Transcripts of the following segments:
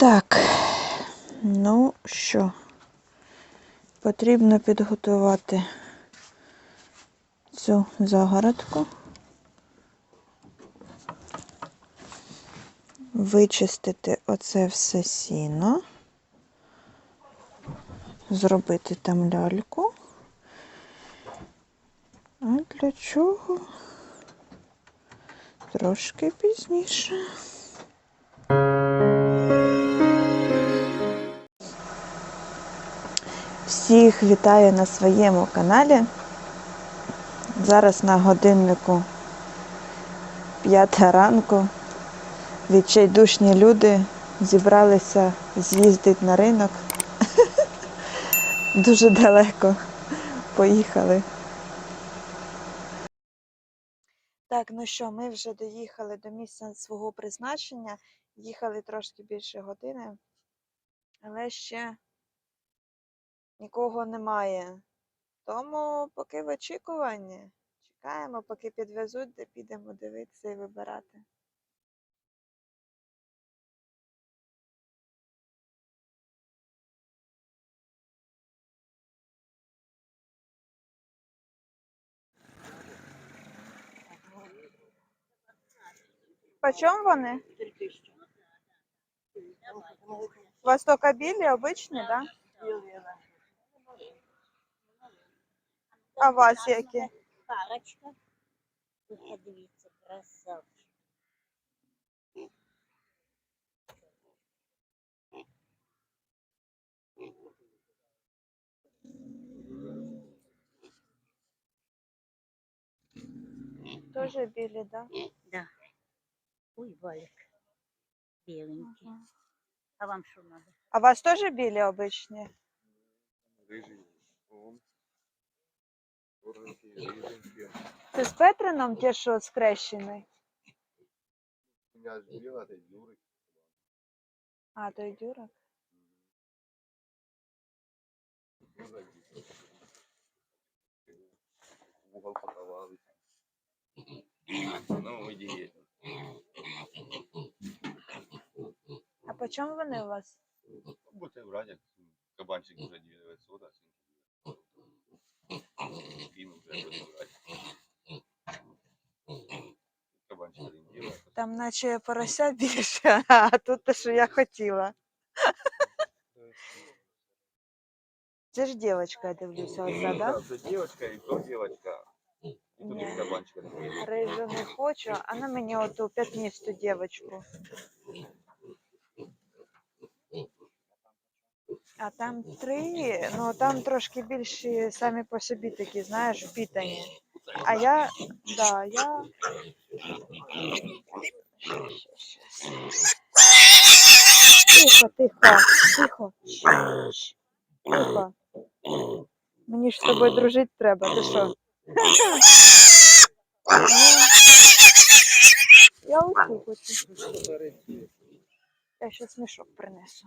Так, ну що, потрібно підготувати цю загородку, вичистити оце все сіно, зробити там ляльку. А для чого? Трошки пізніше. Всіх вітаю на своєму каналі. Зараз на годиннику 5 ранку. Відчайдушні люди зібралися з'їздити на ринок. Дуже далеко поїхали. Так, ну що, ми вже доїхали до місця свого призначення. Їхали трошки більше години, але ще нікого немає. Тому поки в очікуванні. Чекаємо, поки підвезуть, де підемо дивитися і вибирати. Почем вони? У вас тільки білі, обичні, так? Да? А у вас які? Парочка. Ні, дивіться, красавчик. Тоже білі, так? Да? Да. Ой, Валик. Беленький. А вам що надо? А у вас теж білі обичні? Рыжий, он, черненький, рыженький. Це з Петрином ті, що скрещений? А, той дюрок. Угол паковали. Ну, иди. А по чому вони у вас? Як кабанчик уже 900, а Він уже буде брати. Кабанчик один діло. Там наче порося більше, а тут те, що я хотіла. Це ж дівчинка, я дивлюся, оця, да? Це дівчинка і то дівчинка. І тут Ні. є кабанчик такий. Рижу не хочу, а на мені оту п'ятністу дівчинку. А там три, ну там трошки більші самі по собі такі, знаєш, впітані. А я, да, я. Тихо, тихо, тихо. Тихо. Мені ж з тобою дружити треба, ти що? Я оцю хочу. Я щас мішок принесу.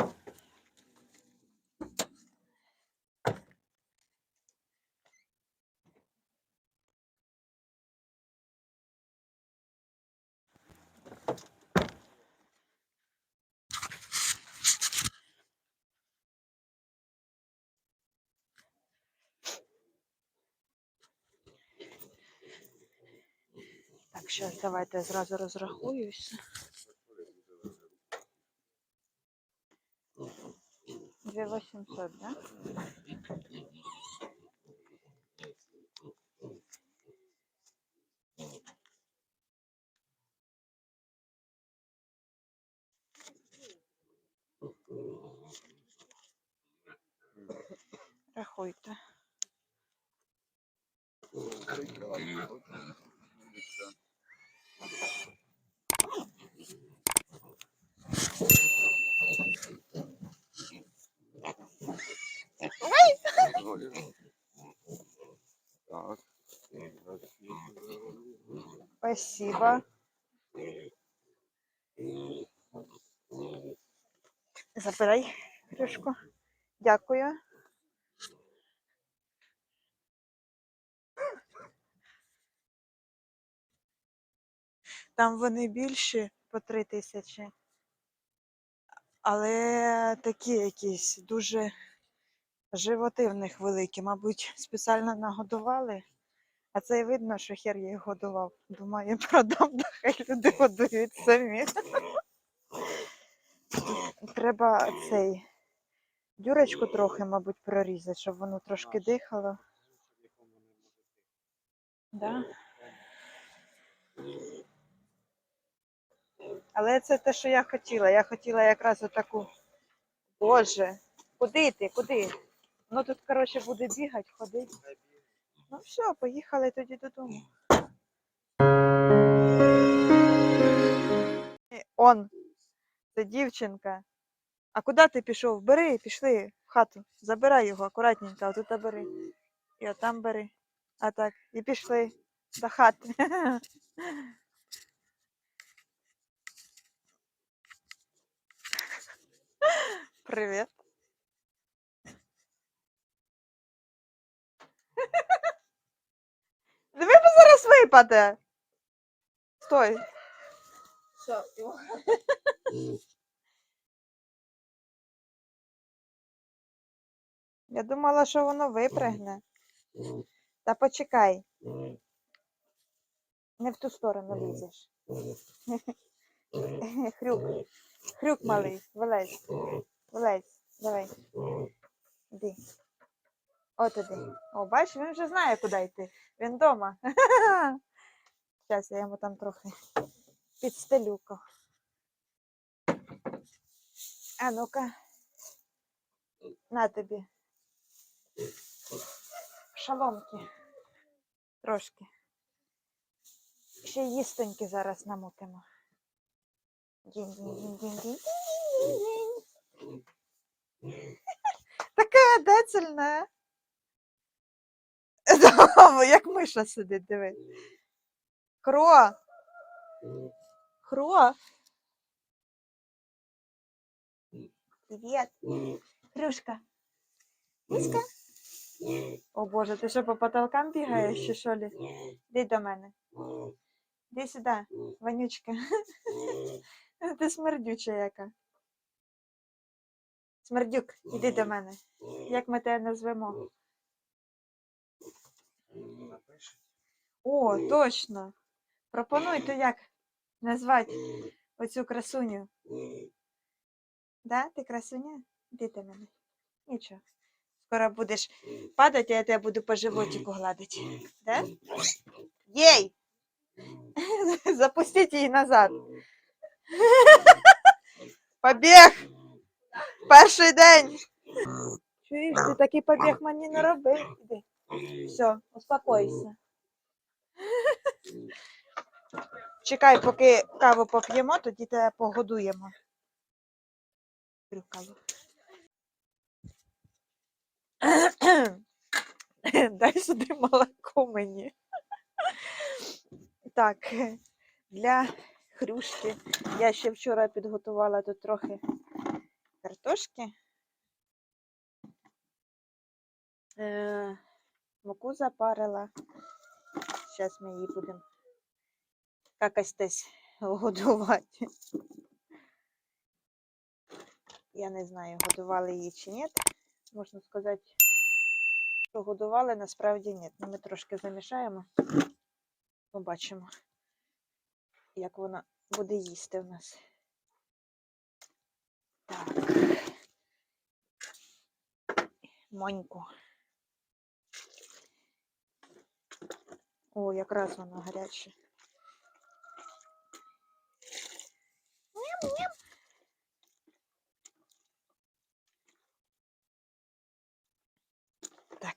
зараз давайте я зразу розрахуюся. Дві 800, да? Рахуйте. Спасибо. Забирай кришку. Дякую. Там вони більші по три тисячі. Але такі якісь дуже животи в них великі. Мабуть, спеціально нагодували. А це і видно, що хер я годував. Думаю, продам, да хай люди годують самі. Треба цей дюрочку трохи, мабуть, прорізати, щоб воно трошки дихало. Да? Але це те, що я хотіла. Я хотіла якраз отаку. Боже, куди ти? Куди? Воно тут, коротше, буде бігати, ходити. Ну все, поїхали тоді додому. Е, Он, це дівчинка. А куди ти пішов? Бери, пішли в хату. Забирай його акуратненько, отут бери. І отам бери. А так, і пішли до хати. Привіт. Диви, бо зараз. Стой. Що? Я думала, що воно випригне. Та почекай. Не в ту сторону лізеш. Хрюк. Хрюк малий. Вилазь. Вилазь. Давай. Іди. От іди. О, бачиш, він вже знає, куди йти. Він вдома. Зараз я йому там трохи підстелюка. А ну-ка. На тобі. Шаломки. Трошки. Ще й їстоньки зараз намутимо. Така децельна. Як миша сидить, диви. Хро. Хро. Привіт. Хрюшка. Миска. О Боже, ти що по потолкам бігаєш чи що лі? Іди до мене. Іди сюди, вонючка. Ти смердюча яка. Смердюк, іди до мене. Як ми тебе назвемо? О, точно. Пропонуйте, як назвати оцю красуню. Да, ти красуня? Іди до мене. Нічого. Скоро будеш падати, а я тебе буду по животику гладити. Да? Єй! Запустіть її назад. Побіг! Перший день. Чуєш, ти такий побіг мені не робив. Іди. Все, успокойся. Чекай, поки каву поп'ємо, тоді тебе погодуємо. Дай сюди молоко мені. Так, для хрюшки я ще вчора підготувала тут трохи картошки. Муку запарила. Зараз ми її будемо якось десь годувати. Я не знаю, годували її чи ні. Можна сказати, що годували, насправді ні. Ну, ми трошки замішаємо. Побачимо, як вона буде їсти в нас. Так. Моньку. О, якраз воно гаряче. Ням-ням. Так,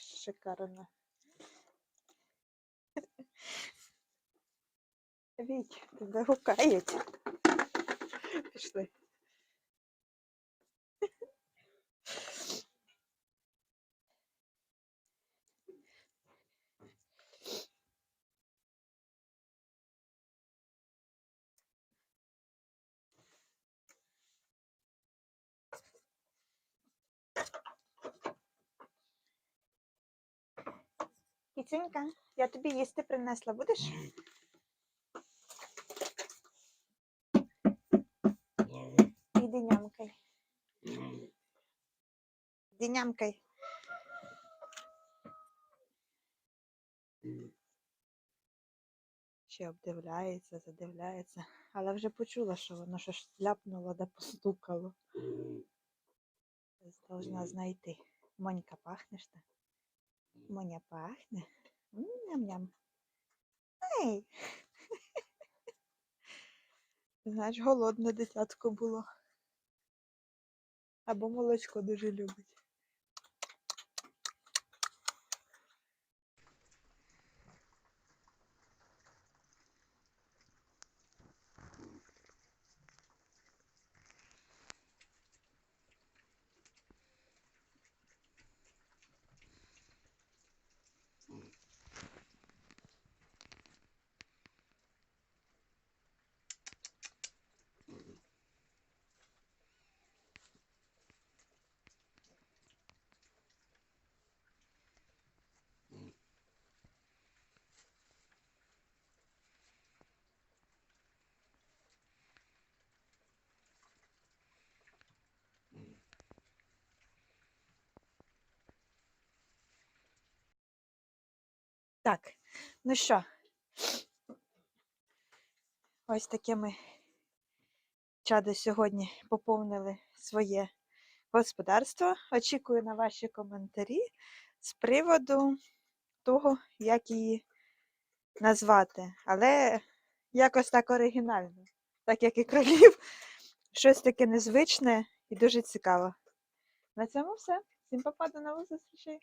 шикарно. Віть, тебе гукають. Пішли. Кіцюнька, я тобі їсти принесла, будеш? Іди нямкай. Іди нямкай. Ще обдивляється, задивляється, але вже почула, що воно щось ляпнуло да постукало. Должна знайти. Монька, пахнеш ти? Моня пахне. Ням-ням. Ей. Знаєш, голодне дитятко було. Або молочко дуже любить. Так, ну що, ось таке ми чадо сьогодні поповнили своє господарство. Очікую на ваші коментарі з приводу того, як її назвати. Але якось так оригінально, так як і кролів, щось таке незвичне і дуже цікаве. На цьому все. Всім попаду нових зустрічей!